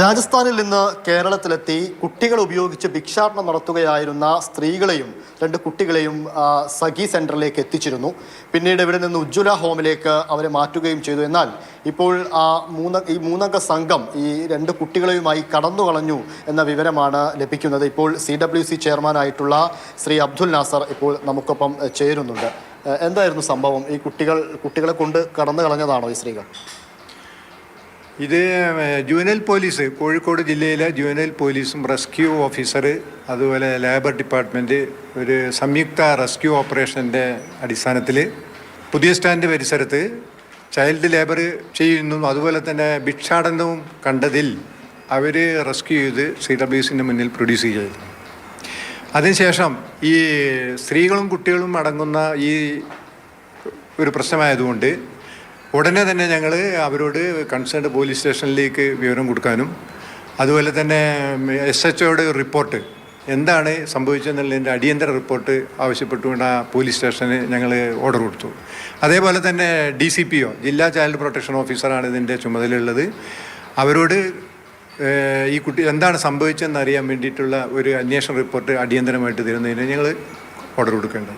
രാജസ്ഥാനിൽ നിന്ന് കേരളത്തിലെത്തി കുട്ടികൾ ഉപയോഗിച്ച് ഭിക്ഷാടനം നടത്തുകയായിരുന്ന സ്ത്രീകളെയും രണ്ട് കുട്ടികളെയും സഖി സെന്ററിലേക്ക് എത്തിച്ചിരുന്നു. പിന്നീട് ഇവിടെ നിന്ന് ഉജ്ജ്വല ഹോമിലേക്ക് അവരെ മാറ്റുകയും ചെയ്തു. എന്നാൽ ഇപ്പോൾ ആ മൂന്ന ഈ മൂന്നംഗ സംഘം ഈ രണ്ട് കുട്ടികളെയുമായി കടന്നു കളഞ്ഞു എന്ന വിവരമാണ് ലഭിക്കുന്നത്. ഇപ്പോൾ സി ഡബ്ല്യു സി ചെയർമാനായിട്ടുള്ള ശ്രീ അബ്ദുൽ നാസർ ഇപ്പോൾ നമുക്കൊപ്പം ചേരുന്നുണ്ട്. എന്തായിരുന്നു സംഭവം? ഈ കുട്ടികൾ കുട്ടികളെ കൊണ്ട് കടന്നു കളഞ്ഞതാണോ ഈ സ്ത്രീകൾ? ഇത് ജുവനൽ പോലീസ് കോഴിക്കോട് ജില്ലയിലെ ജുവനൽ പോലീസും റെസ്ക്യൂ ഓഫീസർ അതുപോലെ ലേബർ ഡിപ്പാർട്ട്മെന്റ് ഒരു സംയുക്ത റെസ്ക്യൂ ഓപ്പറേഷന്റെ അടിസ്ഥാനത്തിൽ പുതിയ സ്റ്റാൻഡ് പരിസരത്ത് ചൈൽഡ് ലേബർ ചെയ്യുന്നു. അതുപോലെ തന്നെ ഭിക്ഷാടനവും കണ്ടതിൽ അവർ റെസ്ക്യൂ ചെയ്ത് സി ഡബ്ല്യു സിന്റെ മുന്നിൽ പ്രൊഡ്യൂസ് ചെയ്തു. അതിനുശേഷം ഈ സ്ത്രീകളും കുട്ടികളും അടങ്ങുന്ന ഈ ഒരു പ്രശ്നമായതുകൊണ്ട് ഉടനെ തന്നെ ഞങ്ങൾ അവരോട് കൺസേൺഡ് പോലീസ് സ്റ്റേഷനിലേക്ക് വിവരം കൊടുക്കാനും അതുപോലെ തന്നെ എസ് എച്ച് ഒയുടെ റിപ്പോർട്ട് എന്താണ് സംഭവിച്ചതെന്നുള്ളതിന്റെ അടിയന്തര റിപ്പോർട്ട് ആവശ്യപ്പെട്ടുകൊണ്ട് ആ പോലീസ് സ്റ്റേഷന് ഞങ്ങൾ ഓർഡർ കൊടുത്തു. അതേപോലെ തന്നെ ഡി സി പി ഒ ജില്ലാ ചൈൽഡ് പ്രൊട്ടക്ഷൻ ഓഫീസറാണ് ഇതിന്റെ ചുമതലയുള്ളത്. അവരോട് ഈ കുട്ടി എന്താണ് സംഭവിച്ചതെന്ന് അറിയാൻ വേണ്ടിയിട്ടുള്ള ഒരു അന്വേഷണ റിപ്പോർട്ട് അടിയന്തരമായിട്ട് തരുന്നതിന് ഞങ്ങൾ ഓർഡർ കൊടുക്കേണ്ടത്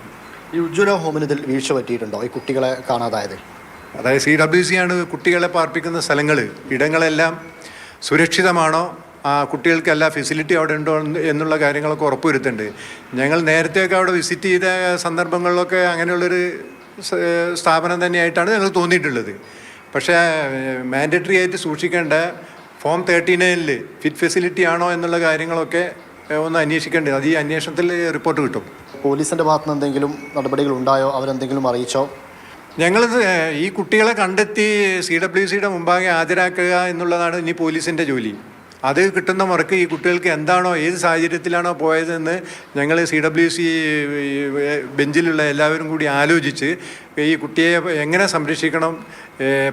ഈ ഉജ്ജ്വല ഹോമിന് ഇതിൽ വീഴ്ച പറ്റിയിട്ടുണ്ടോ? ഈ കുട്ടികളെ കാണാതായത്? അതായത് സി ഡബ്ല്യു സി ആണ് കുട്ടികളെ പാർപ്പിക്കുന്ന സ്ഥലങ്ങൾ ഇടങ്ങളെല്ലാം സുരക്ഷിതമാണോ? ആ കുട്ടികൾക്ക് എല്ലാ ഫെസിലിറ്റി അവിടെ ഉണ്ടോ എന്നുള്ള കാര്യങ്ങളൊക്കെ ഉറപ്പുവരുത്തുന്നുണ്ട്. ഞങ്ങൾ നേരത്തെയൊക്കെ അവിടെ വിസിറ്റ് ചെയ്ത സന്ദർഭങ്ങളിലൊക്കെ അങ്ങനെയുള്ളൊരു സ്ഥാപനം തന്നെയായിട്ടാണ് ഞങ്ങൾ തോന്നിയിട്ടുള്ളത്. പക്ഷേ മാൻഡറ്ററി ആയിട്ട് സൂക്ഷിക്കേണ്ട ഫോം തേർട്ടി നയനിൽ ഫിറ്റ് ഫെസിലിറ്റി ആണോ എന്നുള്ള കാര്യങ്ങളൊക്കെ ഒന്ന് അന്വേഷിക്കേണ്ടത്. അത് ഈ അന്വേഷണത്തിൽ റിപ്പോർട്ട് കിട്ടും. പോലീസിന്റെ ഭാഗത്ത് നിന്ന് എന്തെങ്കിലും നടപടികൾ ഉണ്ടായോ? അവരെന്തെങ്കിലും അറിയിച്ചോ? ഞങ്ങൾ ഈ കുട്ടികളെ കണ്ടെത്തി സി ഡബ്ല്യു സിയുടെ മുമ്പാകെ ഹാജരാക്കുക എന്നുള്ളതാണ് ഇനി പോലീസിന്റെ ജോലി. അത് കിട്ടുന്ന മുറക്ക് ഈ കുട്ടികൾക്ക് എന്താണോ ഏത് സാഹചര്യത്തിലാണോ പോയതെന്ന് ഞങ്ങൾ സി ഡബ്ല്യു സി ബെഞ്ചിലുള്ള എല്ലാവരും കൂടി ആലോചിച്ച് ഈ കുട്ടിയെ എങ്ങനെ സംരക്ഷിക്കണം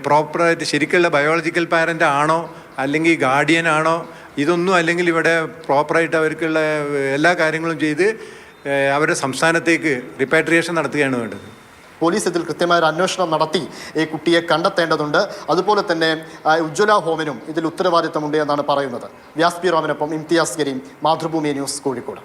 പ്രോപ്പറായിട്ട് ശരിക്കുള്ള ബയോളജിക്കൽ പാരന്റ് ആണോ അല്ലെങ്കിൽ ഗാർഡിയൻ ആണോ ഇതൊന്നും അല്ലെങ്കിൽ ഇവിടെ പ്രോപ്പറായിട്ട് അവർക്കുള്ള എല്ലാ കാര്യങ്ങളും ചെയ്ത് അവരുടെ സംസ്ഥാനത്തേക്ക് റിപ്പാട്രിയേഷൻ നടത്തുകയാണ് വേണ്ടത്. പോലീസ് ഇതിൽ കൃത്യമായ ഒരു അന്വേഷണം നടത്തി. ഈ കുട്ടിയെ കണ്ടെത്തേണ്ടതുണ്ട്. അതുപോലെ തന്നെ ഉജ്ജ്വല ഹോമിനും ഇതിൽ ഉത്തരവാദിത്തമുണ്ട് എന്നാണ് പറയുന്നത്. വ്യാസ് പി. റാമിനൊപ്പം ഇംതിയാസ് കരീം മാതൃഭൂമി ന്യൂസ് കോഴിക്കോട്.